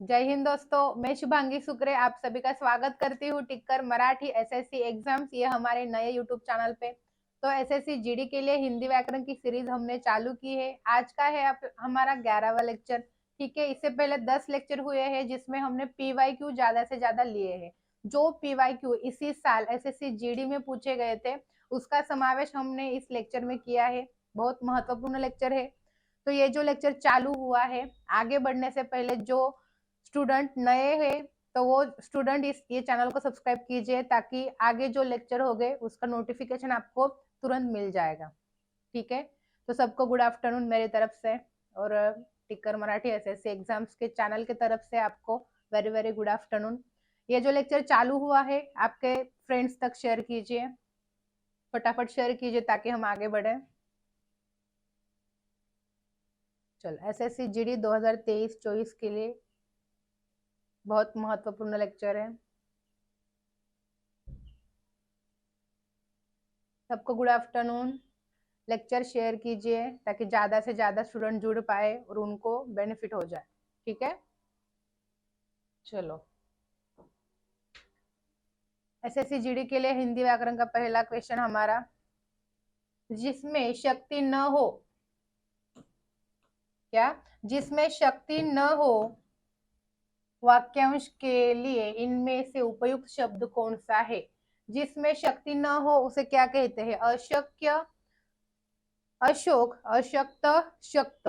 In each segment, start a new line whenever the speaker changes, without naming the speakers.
जय हिंद दोस्तों मैं शुभांगी सुक्रे आप सभी का स्वागत करती हूँ टिक्कर मराठी एसएससी एग्ज़ाम्स ये हमारे नए यूट्यूब चैनल पे। तो एसएससी जीडी के लिए हिंदी व्याकरण की सीरीज़ हमने चालू की है। आज का है आप, हमारा ग्यारहवा लेक्चर ठीक है? इससे पहले दस लेक्चर हुए हैं जिसमें हमने पीवाई क्यू ज़्यादा से ज़्यादा लिए है। जो पीवाई क्यू इसी साल एसएससी जीडी में पूछे गए थे उसका समावेश हमने इस लेक्चर में किया है। बहुत महत्वपूर्ण लेक्चर है। तो ये जो लेक्चर चालू हुआ है आगे बढ़ने से पहले जो स्टूडेंट नए हैं तो वो स्टूडेंट इस, ये चैनल को सब्सक्राइब कीजिए ताकि आगे जो लेक्चर हो गए, उसका नोटिफिकेशन आपको तुरंत मिल जाएगा। ठीक है? तो सबको गुड आफ्टरनून मेरी तरफ़ से और टिक्कर मराठी एसएससी एग्ज़ाम्स के चैनल की तरफ़ से आपको वेरी वेरी गुड आफ्टरनून ये जो लेक्चर चालू हुआ है, आपके फ्रेंड्स तक शेयर कीजिए। फटाफट शेयर कीजिए ताकि हम आगे बढ़े। चलो S S C G D दो हज़ार तेईस, चौबीस के लिए बहुत महत्वपूर्ण लेक्चर है। सबको गुड आफ्टरनून लेक्चर शेयर कीजिए ताकि ज़्यादा से ज़्यादा स्टूडेंट जुड़ पाए और उनको बेनिफिट हो जाए। ठीक है? चलो। एसएससी जीडी के लिए हिंदी व्याकरण का पहला क्वेश्चन हमारा। जिसमें शक्ति न हो, क्या? जिसमें शक्ति न हो वाक्यांश के लिए इनमें से उपयुक्त शब्द कौन सा है? जिसमें शक्ति न हो उसे क्या कहते हैं? अशक्य अशोक अशक्त शक्त।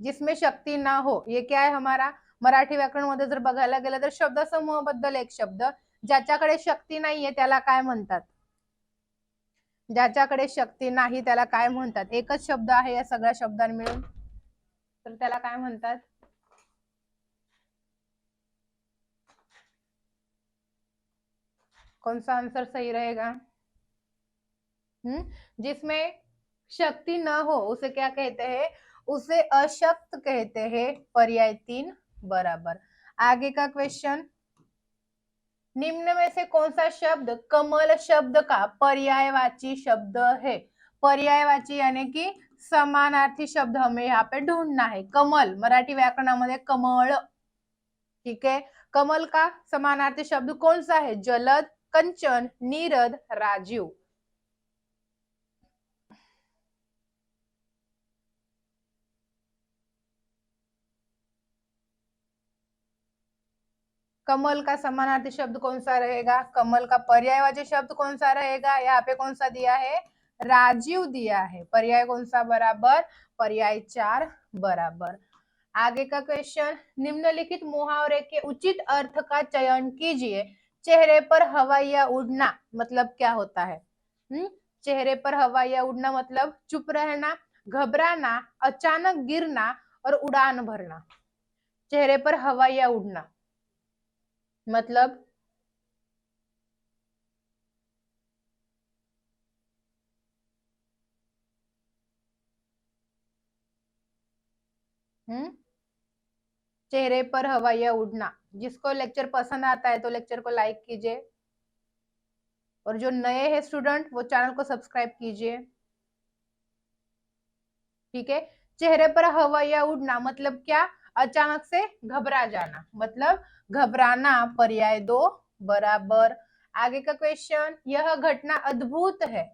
जिसमें शक्ती ना हो ये क्या आहे हमारा? मराठी व्याकरणमध्ये जर बघायला गेलं तर शब्द समूहबद्दल एक शब्द ज्याच्याकडे शक्ती नाहीये त्याला काय म्हणतात? ज्याच्याकडे शक्ती नाही त्याला काय म्हणतात? एकच शब्द आहे या सगळ्या शब्दांना मिळून तर त्याला काय म्हणतात? कौन सा आंसर सही रहेगा? हम्म जिसमें शक्ति न हो उसे क्या कहते हैं? उसे अशक्त कहते हैं पर्याय तीन बराबर। आगे का क्वेश्चन निम्न में से कौन सा शब्द कमल शब्द का पर्यायवाची शब्द है? पर्यायवाची यानी कि समानार्थी शब्द हमें यहाँ पे ढूंढना है। कमल मराठी व्याकरणामध्ये कमल ठीक है? कमल का समानार्थी शब्द कौन सा है? जलद कंचन, नीरद, राजीव। कमल का समानार्थी शब्द कौन सा रहेगा? कमल का पर्यायवाची शब्द कौन सा रहेगा? यहाँ पे कौन सा दिया है? राजीव दिया है। पर्याय कौन सा बराबर? पर्याय चार बराबर। आगे का क्वेश्चन निम्नलिखित मुहावरे के उचित अर्थ का चयन कीजिए। चेहरे पर हवाइया उड़ना मतलब क्या होता है? हम्म चेहरे पर हवाइया उड़ना मतलब चुप रहना, घबराना, अचानक गिरना और उड़ान भरना। चेहरे पर हवाइया उड़ना मतलब हम्म चेहरे पर हवाइया उड़ना जिसको लेक्चर पसंद आता है तो लेक्चर को लाइक कीजिए। और जो नए हैं स्टूडेंट वो चैनल को सब्सक्राइब कीजिए। ठीक है? चेहरे पर हवाइया उड़ना मतलब क्या? अचानक से घबरा जाना मतलब घबराना, पर्याय दो, बराबर। आगे का क्वेश्चन यह घटना अद्भुत है।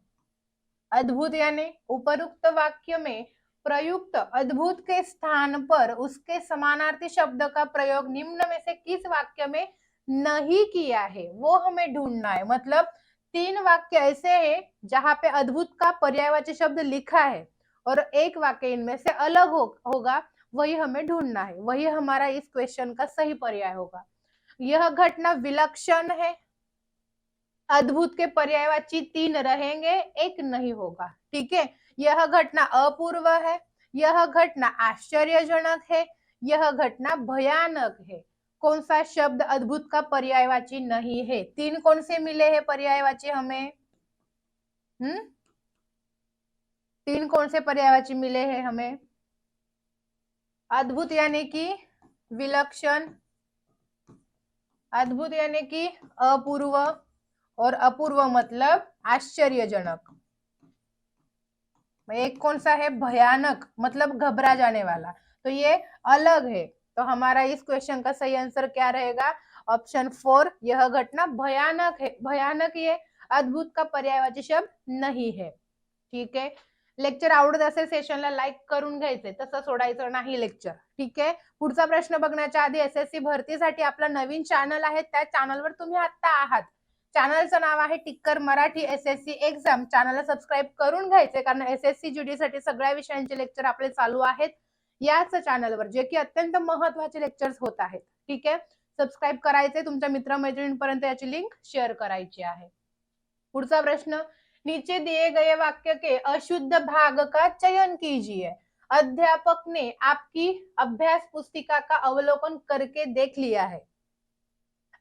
अद्भुत यानी उपरुक्त वाक्य में प्रयुक्त अद्भुत के स्थान पर उसके समानार्थी शब्द का प्रयोग निम्न में से किस वाक्य में नहीं किया है? वो हमें ढूंढना है। मतलब तीन वाक्य ऐसे हैं जहाँ पे अद्भुत का पर्यायवाची शब्द लिखा है और एक वाक्य इनमें से अलग हो, होगा वही हमें ढूंढना है। वही हमारा इस क्वेश्चन का सही पर्याय होगा। यह घटना विलक्षण है। अद्भुत के पर्यायवाची तीन रहेंगे एक नहीं होगा। ठीक है? यह घटना अपूर्व है यह घटना आश्चर्यजनक है यह घटना भयानक है। कौन सा शब्द अद्भुत का पर्यायवाची नहीं है? तीन कौन से मिले हैं पर्यायवाची हमें? हम्म? तीन कौन से पर्यायवाची मिले हैं हमें? अद्भुत यानी कि विलक्षण। अद्भुत यानी कि अपूर्व। और अपूर्व मतलब आश्चर्यजनक। एक कौन सा है भयानक मतलब घबरा जाने वाला. तो ये अलग है. तो हमारा इस क्वेश्चन का सही आंसर क्या रहेगा? ऑप्शन फोर यह घटना भयानक है भयानक ये अद्भुत का पर्यायवाची शब्द नाही है. ठीक आहे लेक्चर आवडत असेल सेशनला लाईक करून घ्यायचे. तसं सोडायचं नाही लेक्चर ठीक आहे? पुढचा प्रश्न बघण्याच्या आधी एस एस सी भरतीसाठी आपला नवीन चॅनल आहे. त्या चॅनलवर तुम्ही आता आहात. चॅनलचं नाव आहे Ticker Marathi S S C exam चॅनलला सबस्क्राईब करून घ्यायचे कारण एस एस सी जीडी साठी सगळ्या विषयांचे लेक्चर आपले चालू आहेत याच चॅनलवर जे की अत्यंत महत्त्वाचे लेक्चर्स होत आहेत. ठीक आहे? सबस्क्राईब करायचे तुमच्या मित्रमैत्रिणींपर्यंत याची लिंक शेअर करायची आहे. पुढचा प्रश्न नीचे दिए गए वाक्य के अशुद्ध भाग का चयन कीजिए. अध्यापक ने आपकी अभ्यास पुस्तिका का अवलोकन करके देख लिया है.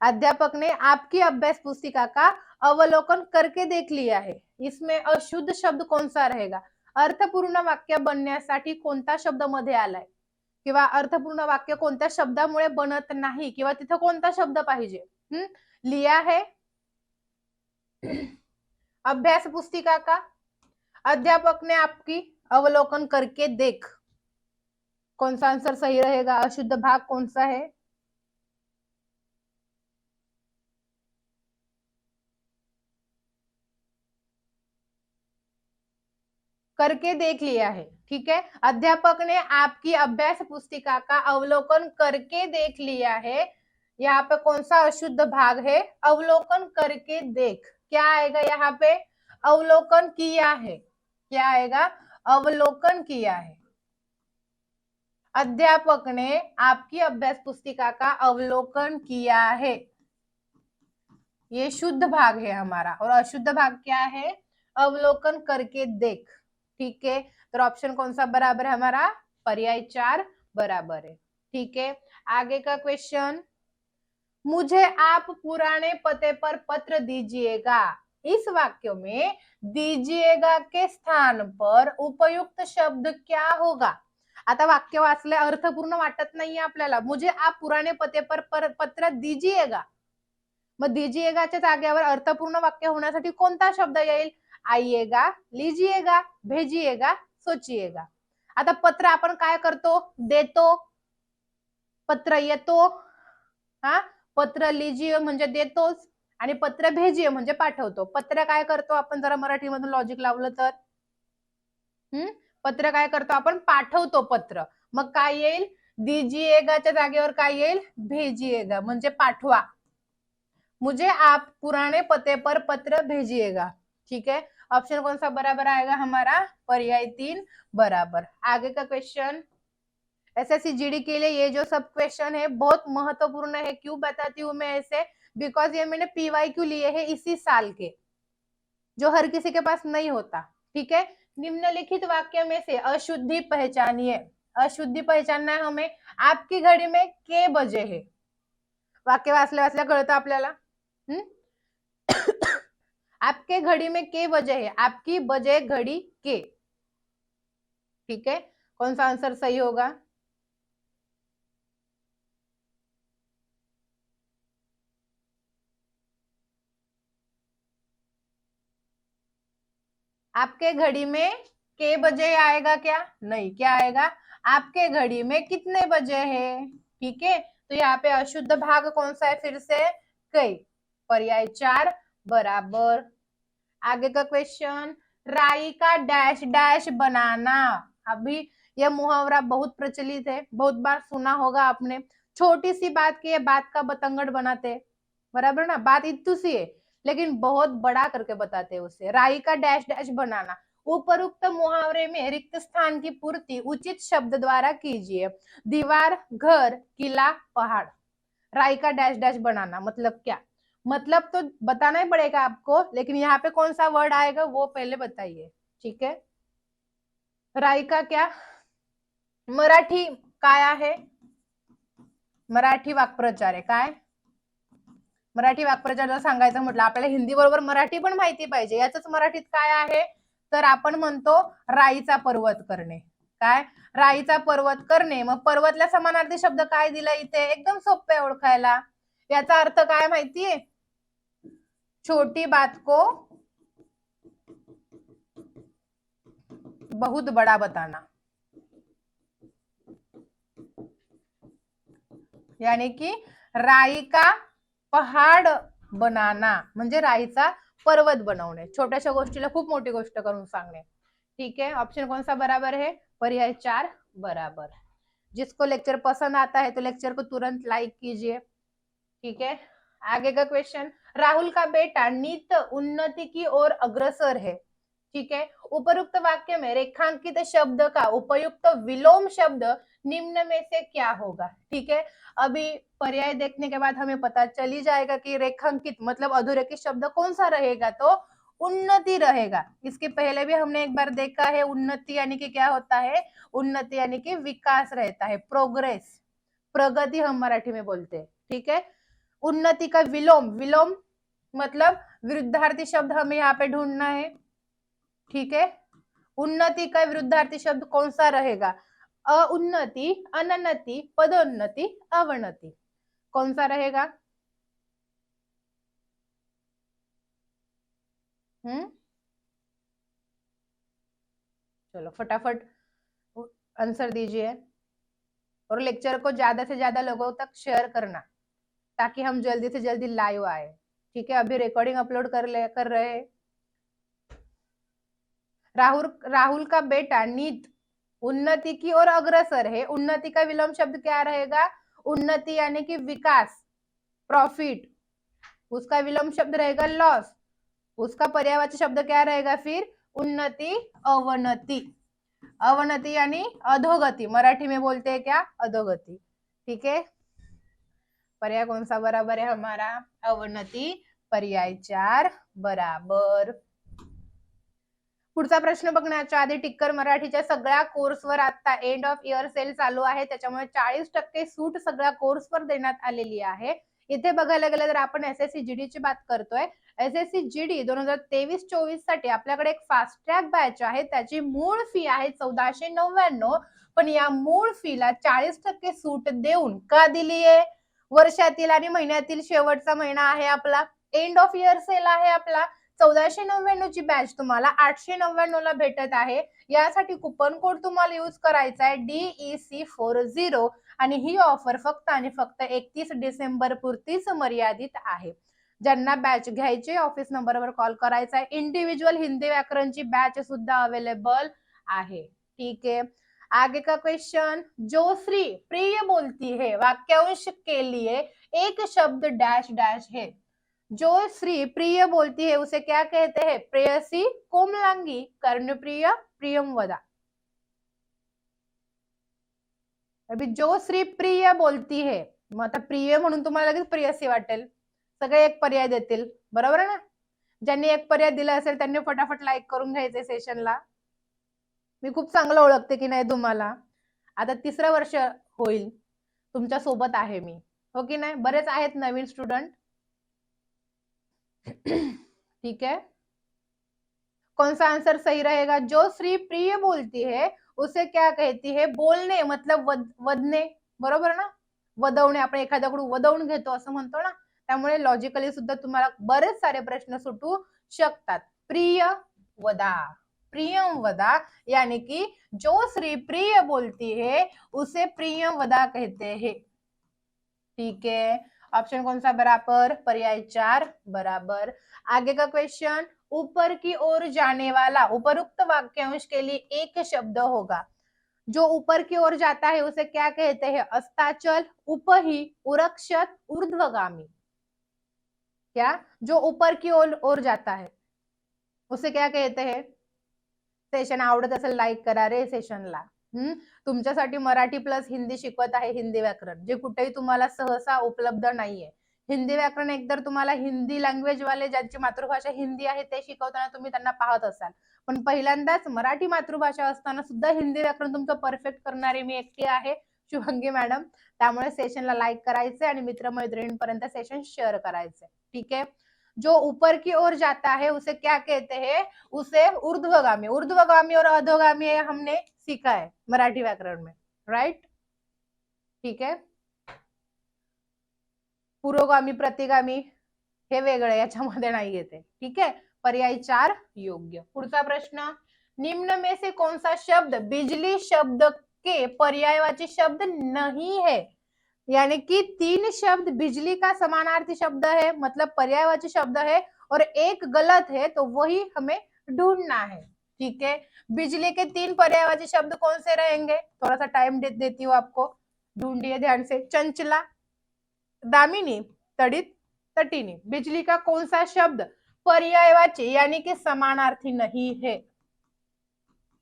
अध्यापक ने आपकी अभ्यास पुस्तिका का अवलोकन करके देख लिया है। इसमें अशुद्ध शब्द कौन सा रहेगा? अर्थपूर्ण वाक्य बनण्यासाठी कोणता शब्दमध्ये आलाय? किंवा अर्थपूर्ण वाक्य कोणत्या शब्दामुळे बनत नाही? किंवा तिथं कोणता शब्द पाहिजे? हम्म लिया है. अभ्यास पुस्तिका का? अध्यापक ने आपकी अवलोकन करके देख. कौन सा आंसर सही रहेगा? अशुद्ध भाग कौन सा है करके देख लिया है, ठीक है? अध्यापक ने आपकी अभ्यास पुस्तिका का अवलोकन करके देख लिया है। यहाँ पे कौन सा अशुद्ध भाग है? अवलोकन करके देख। क्या आएगा यहाँ पे? अवलोकन किया है। क्या आएगा? अवलोकन किया है। अध्यापक ने आपकी अभ्यास पुस्तिका का अवलोकन किया है। ये शुद्ध भाग है हमारा। और अशुद्ध भाग क्या है? अवलोकन करके देख। ठीक है तो ऑप्शन कौन सा बराबर है हमारा पर्याय चार बराबर है ठीक है आगे का क्वेश्चन मुझे आप पुराने पते पर पत्र दीजिएगा। इस वाक्य में दीजिएगा के स्थान पर उपयुक्त शब्द क्या होगा? आता वाक्य वाचले अर्थपूर्ण वाटत नाहीये आपल्याला. मुझे आप पुराने पते पर, पर पत्र दीजिएगा. मग दीजिएगाच्या जागेवर अर्थपूर्ण वाक्य होण्यासाठी कोणता शब्द येईल? आइएगा लीजिएगा भेजिएगा सोचिएगा. आता पत्र आपण काय करतो? देतो. पत्र येतो. हा? पत्र लिजिए म्हणजे देतोच. आणि पत्र भेजिय म्हणजे पाठवतो. पत्र काय करतो आपण? जरा मराठीमधून लॉजिक लावलं तर. हम्म? पत्र काय करतो आपण? पाठवतो पत्र. मग काय येईल? दिजिएगाच्या जागेवर काय येईल? भेजिएगा. म्हणजे पाठवा. मुझे आप पुराने पते पर पत्र भेजिएगा. ठीक है? ऑप्शन कौन सा बराबर आएगा हमारा? पर्याय तीन बराबर। आगे का question S S C G D के लिए ये जो सब क्वेश्चन है, बहुत महत्वपूर्ण है। क्यों बताती हूँ मैं ऐसे बिकॉज़ ये मैंने पीवाई क्यू लिए है इसी साल के, जो हर किसी के पास नहीं होता। ठीक है? निम्नलिखित वाक्य में से अशुद्धि पहचानिए। अशुद्धि पहचानना है हमें, आपकी घड़ी में के बजे है? वाक्य वाचल्या कळतं आपल्याला? हम्म आपके घड़ी में के बजे है? आपकी बजे घड़ी के। ठीक है? कौन सा आंसर सही होगा? आपके घड़ी में के बजे आएगा क्या? नहीं, क्या आएगा? आपके घड़ी में कितने बजे है? ठीक है? तो यहाँ पे अशुद्ध भाग कौन सा है? फिर से कई पर्याय चार बराबर। आगे का क्वेश्चन राई का डैश डैश बनाना। अभी यह मुहावरा बहुत प्रचलित है, बहुत बार सुना होगा आपने। छोटी सी बात की बात का बतंगड़ बनाते। बराबर ना? बात इतु सी है, लेकिन बहुत बड़ा करके बताते हैं उसे। राई का डैश डैश बनाना। उपरुक्त मुहावरे में रिक्त स्थान की पूर्ति उचित शब्द द्वारा कीजिए। दीवार, घर, किला, पहाड़। राई का डैश डैश बनाना मतलब क्या? मतलब तो बताना ही पड़ेगा आपको लेकिन यहाँ पे कौन सा वर्ड आएगा वो पहले बताइए ठीक है? राई का क्या? मराठी काय आहे? मराठी वाक्प्रचार आहे. काय? मराठी वाक्प्रचार जर सांगायचं म्हटलं आपल्याला हिंदी बरोबर मराठी पण माहिती पाहिजे. याच मराठीत काय आहे? तर आपण म्हणतो राईचा पर्वत करणे. काय? राईचा पर्वत करणे. मग पर्वतला समानार्थी शब्द काय दिला इथे? एकदम सोपे ओळखायला. याचा अर्थ काय माहितीये? छोटी बात को बहुत बड़ा बताना। यानी की राई का पहाड बनाना, म्हणजे राईचा पर्वत बनवणे. छोट्याशा गोष्टीला खूप मोठी गोष्ट सांगणे. ठीक है ऑप्शन कौन सा बराबर है पर्याय चार, बराबर. जिसको लेक्चर पसंद आता है तो लेक्चर को तुरंत लाइक कीजिए. ठीक है आगे का क्वेश्चन राहुल का बेटा नित उन्नति की ओर अग्रसर है। ठीक है? उपयुक्त वाक्य में रेखांकित शब्द का उपयुक्त विलोम शब्द निम्न में से क्या होगा? ठीक है? अभी पर्याय देखने के बाद हमें पता चल जाएगा कि रेखांकित मतलब अधोरेखित शब्द कौन सा रहेगा? तो उन्नति रहेगा। इसके पहले भी हमने एक बार देखा है, उन्नति यानी कि क्या होता है? उन्नति यानी कि विकास रहता है प्रोग्रेस प्रगति हम मराठी में बोलते हैं। ठीक है? उन्नति का विलोम विलोम मतलब विरुद्धार्थी शब्द हमें यहाँ पे ढूंढना है, ठीक है? उन्नति का विरुद्धार्थी शब्द कौन सा रहेगा? अउन्नति अनन्नति पदोन्नति, अवनति, कौन सा रहेगा? हम्म? चलो, फटाफट आंसर दीजिए और लेक्चर को ज़्यादा से ज़्यादा लोगों तक शेयर करना। ताकि हम जल्दी से जल्दी लाइव आए। ठीक है? अभी रिकॉर्डिंग अपलोड कर ले, कर रहे। राहुल राहुल का बेटा नीत उन्नति की ओर अग्रसर है। उन्नति का विलोम शब्द क्या रहेगा? उन्नति यानी कि विकास प्रॉफिट उसका विलोम शब्द रहेगा लॉस उसका पर्यायवाची शब्द क्या रहेगा फिर? उन्नति, अवनति। अवनति यानी अधोगति। मराठी में बोलते हैं क्या? अधोगति। ठीक है? पर्याय कोणसा बराबर आहे हमारा. अवनती पर्याय चार. बराबर. पुढचा प्रश्न बघण्याच्या आधी टिक्कर मराठीच्या सगळ्या कोर्सवर आता एंड ऑफ इयर सेल चालू आहे. त्याच्यामुळे चाळीस टक्के सूट सगळ्या कोर्सवर देण्यात आलेली आहे. इथे बघायला गेलं तर आपण एस एस सी जीडी ची बात करतोय. एस एस सी जीडी दोन हजार तेवीस चोवीससाठी आपल्याकडे एक फास्ट ट्रॅक बॅच आहे. त्याची मूळ फी आहे चौदाशे नव्याण्णव. पण या मूळ फीला चाळीस टक्के सूट देऊन का दिली आहे वर्षातील आणि महिन्यातील शेवटचा महिना आहे आपला. एंड ऑफ इयर सेल आहे आपला. चौदाशे नव्याण्णव ची बॅच तुम्हाला आठशे नव्याण्णव ला भेटत आहे. यासाठी कुपन कोड तुम्हाला युज करायचा आहे. डीई सी फोर झिरो आणि ही ऑफर फक्त आणि फक्त एकतीस डिसेंबर पुरतीच मर्यादित आहे. ज्यांना बॅच घ्यायची ऑफिस नंबरवर कॉल करायचा आहे. इंडिव्हिज्युअल हिंदी व्याकरणची बॅच सुद्धा अवेलेबल आहे. ठीक आहे. आगे का क्वेश्चन जो श्री प्रिय बोलती है, वाक्यांश के लिए एक शब्द डैश डैश है। जो श्री प्रिय बोलती है, उसे क्या कहते हैं? प्रेयसी, कोमलांगी, कर्णप्रिय प्रियम वदा अभी जो श्री प्रिय बोलती है आता प्रिय तुम्हाला लगेच प्रियसी वाटेल। सगळे एक पर्याय बरोबर ना? ज्यांनी एक पर्याय दिला फटाफट लाईक करून घ्यायचे मी खूप चांगलं ओळखते की नाही तुम्हाला? आता तिसरं वर्ष होईल. तुमच्यासोबत आहे मी. हो की नाही? बरेच आहेत नवीन स्टुडंट. ठीक है कौन सा आंसर सही रहेगा? जो श्री प्रिय बोलती है उसे क्या कहती है? बोलणे मतलब वद, वदणे. बरोबर ना? वदवणे. आपण एखाद्याकडून वदवून घेतो असं म्हणतो ना? त्यामुळे लॉजिकली सुद्धा तुम्हाला बरेच सारे प्रश्न सुटू शकतात. प्रिय वदा. प्रियम वदा, यानी कि जो श्री प्रिय बोलती है, उसे प्रियम वदा कहते हैं। ठीक है ऑप्शन कौन सा? बराबर, पर्याय चार, बराबर। आगे का क्वेश्चन ऊपर की ओर जाने वाला, उपरुक्त वाक्यांश के लिए एक शब्द होगा। जो ऊपर की ओर जाता है, उसे क्या कहते हैं? अस्ताचल, उपही, उरक्षत, ऊर्ध्वगामी। क्या? जो ऊपर की ओर ओर जाता है, उसे क्या कहते हैं? सेशन आवडत असेल लाईक करा रे सेशनला हम्म? तुमच्यासाठी मराठी प्लस हिंदी शिकवत आहे हिंदी व्याकरण जे कुठेही तुम्हाला सहसा उपलब्ध नाहीये. हिंदी व्याकरण एकतर तुम्हाला हिंदी लँग्वेज वाले ज्यांची मातृभाषा हिंदी आहे ते शिकवताना तुम्ही त्यांना पाहत असाल. पण पहिल्यांदाच मराठी मातृभाषा असताना सुद्धा हिंदी व्याकरण तुमचं परफेक्ट करणारी मी एकटी आहे शुभंगी मॅडम त्यामुळे सेशनला लाईक करायचे आणि मित्रमैत्रिणींपर्यंत सेशन शेअर करायचे ठीक? आहे जो ऊपर की ओर जाता है, उसे क्या कहते हैं? उसे ऊर्ध्वगामी ऊर्ध्वगामी और अधोगामी हमने सीखा है मराठी व्याकरण में राइट ठीक है? पुरोगामी, प्रतिगामी हे वेगळं, याच्यामध्ये नाही येते ठीक है पर्याय चार, योग्य. पुढचा प्रश्न, निम्न में से कौन सा शब्द, बिजली शब्द के पर्यायवाची शब्द नहीं है? यानी कि तीन शब्द बिजली का समानार्थी शब्द है मतलब पर्यायवाची शब्द है और एक गलत है तो वही हमें ढूंढना है। ठीक है? बिजली के तीन पर्यायवाची शब्द कौन से रहेंगे? थोड़ा सा टाइम दे, देती हूँ आपको। ढूंढिए ध्यान से। चंचला, दामिनी, तड़ित, तटिनी। बिजली का कौन सा शब्द पर्यायवाची यानी कि समानार्थी नहीं है?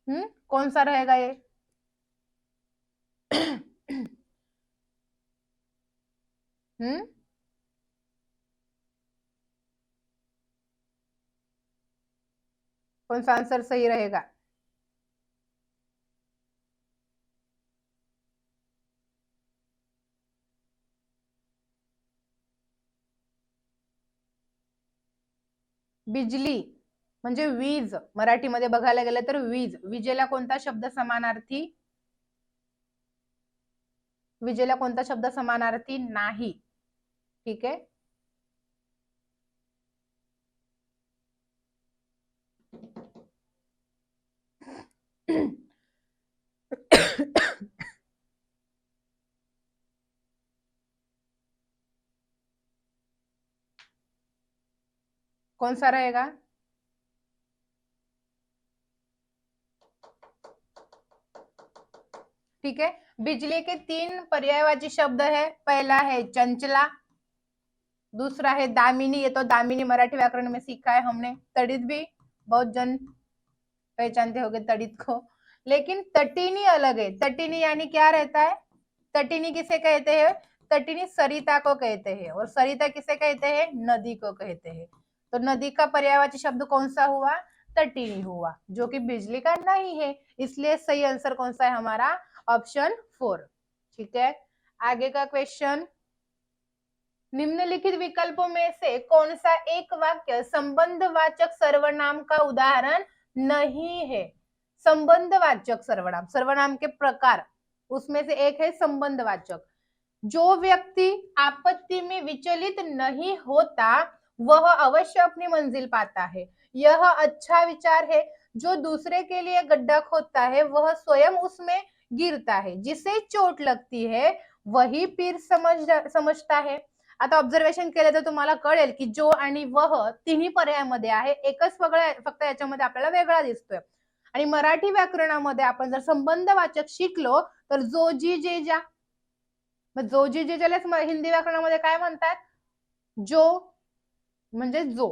हम्म? कौन सा रहेगा ये? हम्म कौन सा आंसर सही रहेगा? बिजली म्हणजे वीज. मराठीमध्ये बघायला गेलं तर वीज. विजेला कोणता शब्द समानार्थी? विजेला कोणता शब्द समानार्थी नाही. ठीक आहे कौन सा रहेगा? ठीक है? बिजली के तीन पर्यायवाची शब्द है। पहला है चंचला दूसरा है दामिनी, ये तो दामिनी मराठी व्याकरण में सीखा है हमने। तड़ित भी बहुत जन पहचानते होंगे तड़ित को। लेकिन तटिनी अलग है। तटिनी यानी क्या रहता है? तटिनी किसे कहते हैं? तटिनी सरिता को कहते हैं। और सरिता किसे कहते हैं? नदी को कहते हैं। तो नदी का पर्यायवाची शब्द कौन सा हुआ? तटिनी हुआ, जो कि बिजली का नहीं है। इसलिए सही आंसर कौन सा है हमारा? Option four. ठीक है? आगे का क्वेश्चन निम्नलिखित विकल्पों में से कौन सा एक वाक्य संबंधवाचक सर्वनाम का उदाहरण नहीं है? संबंधवाचक सर्वनाम सर्वनाम के प्रकार, उसमें से एक है संबंधवाचक। जो व्यक्ति आपत्ति में विचलित नहीं होता, वह अवश्य अपनी मंजिल पाता है। यह अच्छा विचार है। जो दूसरे के लिए गड्ढा खोदता है, वह स्वयं उसमें गिरता है। जिसे चोट लगती है, वही पीर समझ समझता है। आता ऑब्झर्वेशन केलं तर तुम्हाला कळेल की जो आणि वह तिन्ही पर्यायामध्ये आहे. एकच फक्त याच्यामध्ये आपल्याला वेगळा दिसतोय. आणि मराठी व्याकरणामध्ये आपण जर संबंध वाचक शिकलो तर जो जी जे ज्या जो जी जे ज्याला हिंदी व्याकरणामध्ये काय म्हणतात? जो म्हणजे जो.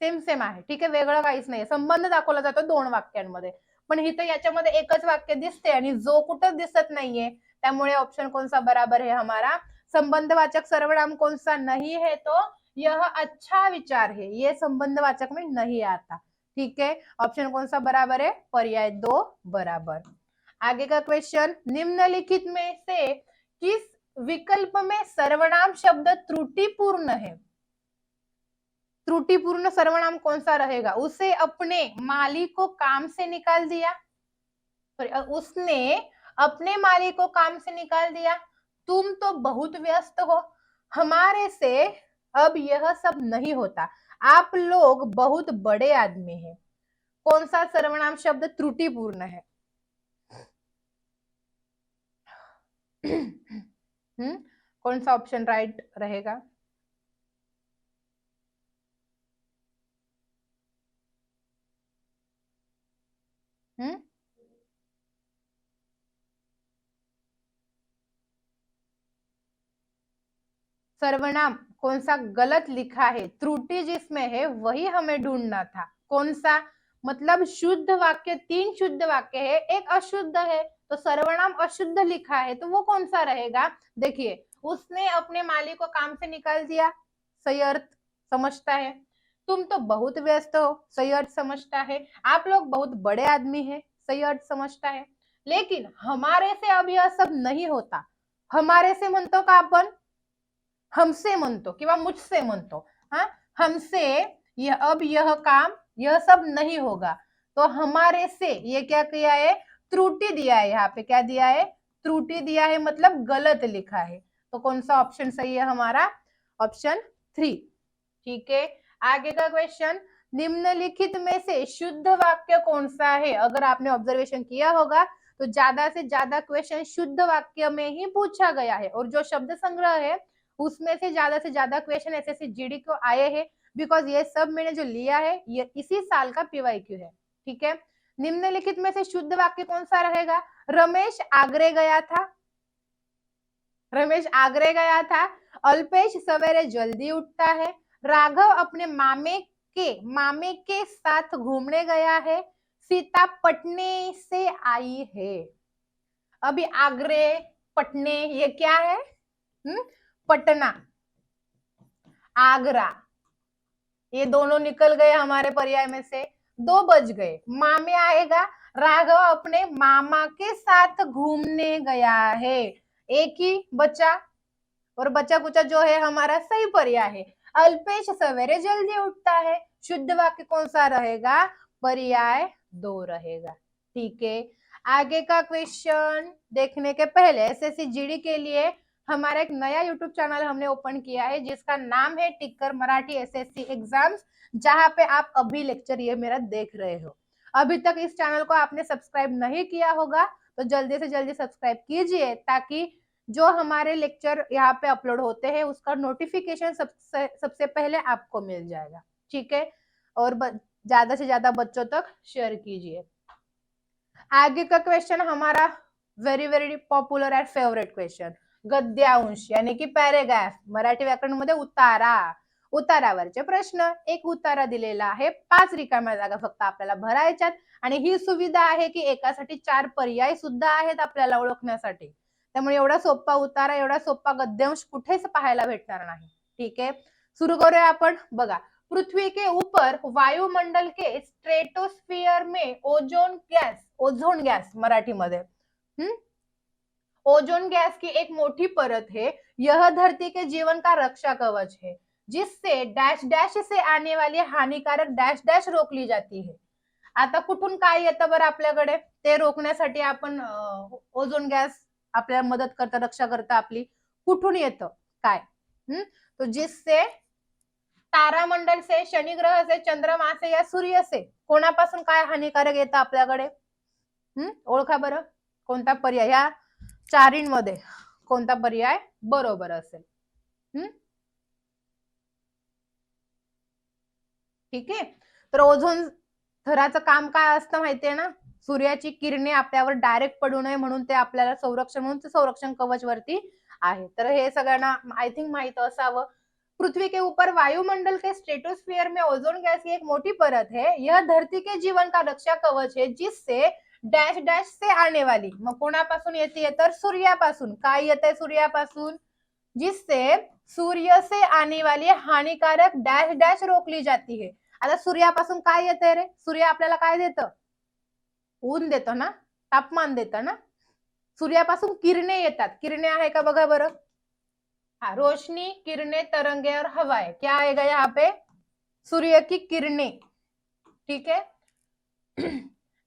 सेम सेम आहे. ठीक आहे? वेगळं काहीच नाही संबंध दाखवला जातो दोन वाक्यांमध्ये. पण इथं याच्यामध्ये एकच वाक्य दिसते आणि जो कुठं दिसत नाहीये त्यामुळे ऑप्शन कोणता? बराबर आहे हमारा. संबंधवाचक सर्वनाम कौन सा नहीं है तो यह अच्छा विचार है, ये संबंधवाचक में नहीं आता। ठीक है ऑप्शन कौन सा बराबर है? पर्याय दो, बराबर। आगे का क्वेश्चन निम्नलिखित में से किस विकल्प में सर्वनाम शब्द त्रुटिपूर्ण है? त्रुटिपूर्ण सर्वनाम कौन सा रहेगा? उसे अपने मालिक को काम से निकाल दिया। उसने अपने मालिक को काम से निकाल दिया। तुम तो बहुत व्यस्त हो। हमारे से अब यह सब नहीं होता। आप लोग बहुत बड़े आदमी हैं। कौन सा सर्वनाम शब्द त्रुटिपूर्ण है? हम्म कौन सा ऑप्शन राइट रहेगा हम्म सर्वनाम कौन सा गलत लिखा है त्रुटि जिसमें है वही हमें ढूंढना था. कौन सा मतलब शुद्ध वाक्य, तीन शुद्ध वाक्य है, एक अशुद्ध है तो सर्वनाम अशुद्ध लिखा है तो वो कौन सा रहेगा? देखिए, उसने अपने मालिक को काम से निकाल दिया, सही अर्थ समझता है। तुम तो बहुत व्यस्त हो, सही अर्थ समझता है। आप लोग बहुत बड़े आदमी है, सही अर्थ समझता है। लेकिन हमारे से अब यह सब नहीं होता। हमारे से म्हणतो का आपण हमसे म्हणतो किंवा मुझसे म्हणतो हा, हमसे यह, अब यह काम, यह सब नहीं होगा। तो हमारे से ये क्या किया है? त्रुटि दिया है, यहाँ पे क्या दिया है? त्रुटि दिया है मतलब गलत लिखा है। तो कौन सा ऑप्शन सही है हमारा? ऑप्शन थ्री ठीक है, आगे का क्वेश्चन निम्नलिखित में से शुद्ध वाक्य कौन सा है? अगर आपने ऑब्जर्वेशन किया होगा तो ज़्यादा से ज़्यादा क्वेश्चन शुद्ध वाक्य में ही पूछा गया है। और जो शब्द संग्रह है उसमें से ज़्यादा से ज़्यादा क्वेश्चन एस एस जीडी को आए हैं? बिकॉज़ ये सब मैंने जो लिया है, ये इसी साल का पीवाईक्यू है, ठीक है? निम्नलिखित में से शुद्ध वाक्य कौन सा रहेगा? रमेश आगरे गया था। रमेश आगरे गया था। अल्पेश सवेरे जल्दी उठता है। राघव अपने मामे के मामे के साथ घूमने गया है। सीता पटने से आई है। अभी आगरे, पटने, ये क्या है? हुँ? पटना, आगरा, ये दोनों निकल गए हमारे पर्याय में से। दो बज गए। मामे आएगा, राघव अपने मामा के साथ घूमने गया है। एक ही बच्चा और बच्चा कुचा जो है हमारा सही पर्याय है। अल्पेश सवेरे जल्दी उठता है। शुद्ध वाक्य कौन सा रहेगा? पर्याय दो रहेगा। ठीक है। आगे का क्वेश्चन देखने के पहले एसएससी जीडी के लिए हमारा एक नया यूट्यूब चैनल हमने ओपन किया है, जिसका नाम है टिक्कर मराठी एसएससी एग्ज़ाम्स जहाँ पे आप अभी लेक्चर ये मेरा देख रहे हो। अभी तक इस चैनल को आपने सब्सक्राइब नहीं किया होगा तो जल्दी से जल्दी सब्सक्राइब कीजिए, ताकि जो हमारे लेक्चर यहाँ पे अपलोड होते हैं, उसका नोटिफिकेशन सबसे सबसे पहले आपको मिल जाएगा। ठीक है? और ज़्यादा से ज़्यादा बच्चों तक शेयर कीजिए। आगे का क्वेश्चन हमारा very very popular and favourite question गद्यांश यानी की पॅरेग्राफ मराठी व्याकरणमध्ये उतारा. उतारावरचे प्रश्न. एक उतारा दिलेला आहे. पाच रिकाम्या जागा फक्त आपल्याला भरायच्यात. आणि ही सुविधा आहे की एकासाठी चार पर्याय सुद्धा आहेत आपल्याला ओळखण्यासाठी. त्यामुळे एवढा सोपा उतारा एवढा सोपा गद्यांश कुठेच पाहायला भेटणार नाही. ठीक आहे? सुरू करूया आपण. बघा. पृथ्वी के ऊपर वायुमंडल के स्ट्रेटोस्फियर में ओझोन गॅस ओझोन गॅस मराठीमध्ये. हम्म ओजोन गैस की एक मोटी परत है यह धरती के जीवन का रक्षा कवच है जिससे डैश डैश से आने वाली हानिकारक डैश डैश रोक ली जाती है. आता कुठून काय येतं बरं आपल्याकडे? ते रोखण्यासाठी आपण ओझोन गॅस आपल्याला मदत करता रक्षा करता आपली. कुठून येतं? काय? हम्म तो जिससे तारामंडल से शनि ग्रह से चंद्रमा से या सूर्य से कोणापासून काय हानिकारक येतं आपल्याकडे? हम्म ओळखा बरं. कोणता पर्याय? ह्या चारींमध्ये. कोणता पर्याय? बरोबर असेल. हम्म ठीक आहे. तर ओझोन थराचं काम काय असतं माहितीये ना? सूर्याची किरणे आपल्यावर डायरेक्ट पडू नये म्हणून ते आपल्याला संरक्षण म्हणून ते संरक्षण कवच वरती आहे. तर हे सगळ्यांना आय थिंक माहीत असावं. पृथ्वी के ऊपर वायुमंडल के स्ट्रेटोस्फियर में ओजोन गैस की एक मोटी परत है. यह धरती के जीवन का रक्षा कवच है जिससे डॅश डॅश से आने वाली. मग कोणापासून येते तर सूर्यापासून. काय येते सूर्यापासून? जिससे सूर्य से आने वाली हानिकारक डॅश डॅश रोखली जाती है. आता सूर्यापासून काय येते रे? सूर्य आपल्याला काय देतं? ऊन देत ना? तापमान देतं ना? सूर्यापासून किरणे येतात. किरणे आहे का बघा बरं? हा रोशनी किरणे तरंगे और आहे. क्या आएगा यहाँ पे? सूर्य की किरणे. ठीक है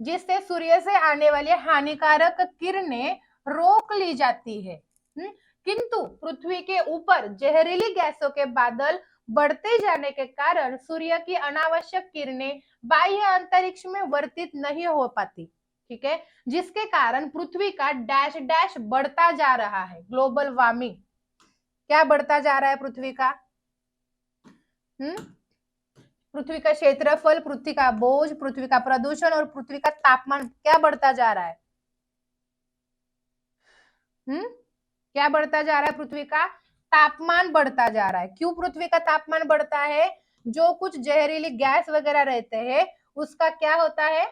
जिससे सूर्य से आने वाली हानिकारक किरणें रोक ली जाती है। किंतु पृथ्वी के ऊपर जहरीली गैसों के बादल बढ़ते जाने के कारण सूर्य की अनावश्यक किरणें बाह्य अंतरिक्ष में वर्तित नहीं हो पाती, ठीक है? जिसके कारण पृथ्वी का डैश डैश बढ़ता जा रहा है, ग्लोबल वार्मिंग। क्या बढ़ता जा रहा है पृथ्वी का? हम्म पृथ्वी का क्षेत्रफल, पृथ्वी का बोझ, पृथ्वी का प्रदूषण और पृथ्वी का तापमान क्या बढ़ता जा रहा है? हम्म? क्या बढ़ता जा रहा है? पृथ्वी का तापमान बढ़ता जा रहा है। क्यों पृथ्वी का तापमान बढ़ता है? जो कुछ जहरीली गैस वगैरह रहते हैं, उसका क्या होता है?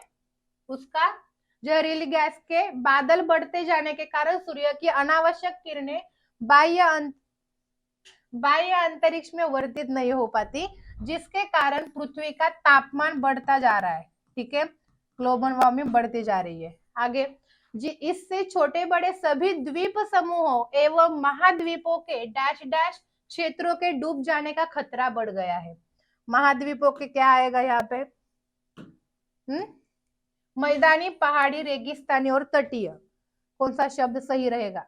उसका जहरीली गैस के बादल बढ़ते जाने के कारण सूर्य की अनावश्यक किरणें बाह्य अंत, बाह्य अंतरिक्ष में वर्तित नहीं हो पाती। जिसके कारण पृथ्वी का तापमान बढ़ता जा रहा है, ठीक है? ग्लोबल वार्मिंग बढ़ती जा रही है। आगे, जी, इससे छोटे बड़े सभी द्वीप समूहों एवं महाद्वीपों के डैश डैश क्षेत्रों के डूब जाने का खतरा बढ़ गया है। महाद्वीपों के क्या आएगा यहाँ पे? हम्म? मैदानी पहाड़ी, रेगिस्तानी और तटीय। कौन सा शब्द सही रहेगा?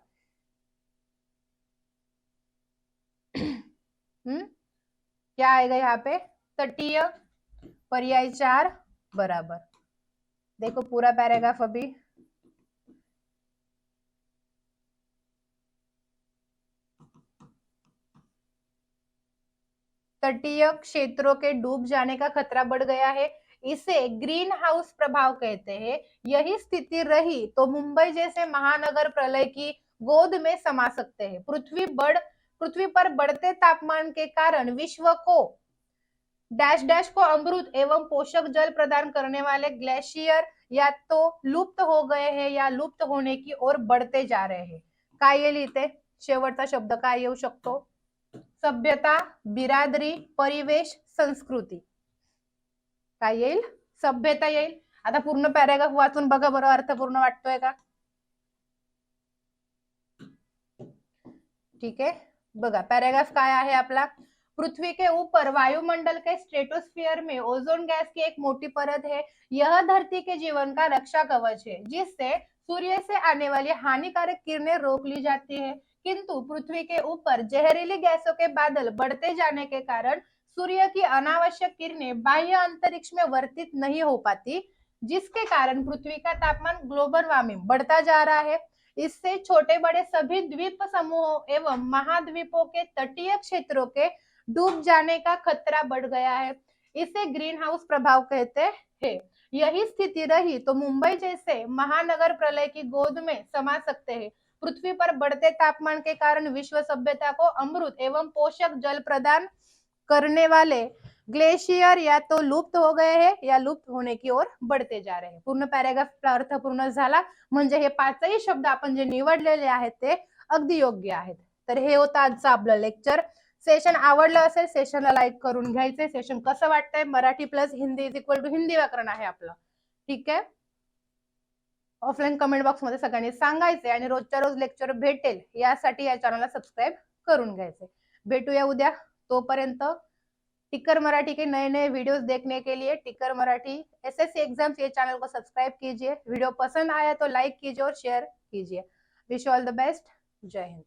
क्या आएगा यहाँ पे? तटीय पर्याय चार बराबर। देखो पूरा पैराग्राफ अभी। तटीय क्षेत्रों के डूब जाने का खतरा बढ़ गया है। इसे ग्रीन हाउस प्रभाव कहते हैं। यही स्थिति रही तो मुंबई जैसे महानगर प्रलय की गोद में समा सकते हैं। पृथ्वी बड़ पृथ्वी पर बढ़ते तापमान के कारण विश्व को डैश डैश को अमृत एवं पोषक जल प्रदान करने वाले ग्लेशियर या तो लुप्त हो गए हैं या लुप्त होने की ओर बढ़ते जा रहे हैं। काय येईल इथे शेवटचा शब्द काय येऊ शकतो? सभ्यता बिरादरी परिवेश संस्कृती. काय येईल? सभ्यता येईल. आता पूर्ण पॅरेग्राफ वाचून बघा बरं अर्थपूर्ण वाटतोय का? ठीक आहे. बघा पैराग्राफ काय आहे आपला? पृथ्वी के ऊपर वायुमंडल के स्ट्रेटोस्फियर में ओजोन गैस की एक मोटी परत है. यह धरती के जीवन का रक्षा कवच है, जिससे सूर्य से आने वाली हानिकारक किरणें रोक ली जाती है. किंतु पृथ्वी के ऊपर जहरीली गैसों के बादल बढ़ते जाने के कारण सूर्य की अनावश्यक किरणें बाह्य अंतरिक्ष में वर्तित नहीं हो पाती, जिसके कारण पृथ्वी का तापमान ग्लोबल वार्मिंग बढ़ता जा रहा है. इससे छोटे बड़े सभी द्वीप समूहों एवं महाद्वीपों के तटीय क्षेत्रों के डूब जाने का खतरा बढ़ गया है। इसे ग्रीन हाउस प्रभाव कहते हैं। यही स्थिति रही तो मुंबई जैसे महानगर प्रलय की गोद में समा सकते हैं। पृथ्वी पर बढ़ते तापमान के कारण विश्व सभ्यता को अमृत एवं पोषक जल प्रदान करने वाले ग्लेशियर या तो लुप्त हो गए हैं या लुप्त होने की ओर बढ़ते जा रहे हैं। पूर्ण पॅरेग्राफचा अर्थ पूर्ण झाला म्हणजे हे पाचही शब्द आपण जे निवडलेले आहेत ते अगदी योग्य आहेत. तर हे होतं आजचं आपलं लेक्चर सेशन आवडलं असेल सेशनला लाईक करून घ्यायचंय. सेशन कसं वाटतंय? Marathi plus Hindi is equal to Hindi व्याकरण आहे आपलं. ठीक आहे? ऑफलाईन कमेंट बॉक्समध्ये सगळ्यांनी सांगायचे आणि रोजच्या रोज लेक्चर भेटेल यासाठी या चॅनलला सबस्क्राईब करून घ्यायचे भेटूया उद्या. तोपर्यंत टिकर मराठी के नए नए वीडियोस देखने के लिए टिकर मराठी एसएससी एग्ज़ाम्स ये चैनल को सब्सक्राइब कीजिए। वीडियो पसंद आया तो लाइक कीजिए और शेयर कीजिए। विश ऑल द बेस्ट जय हिंद।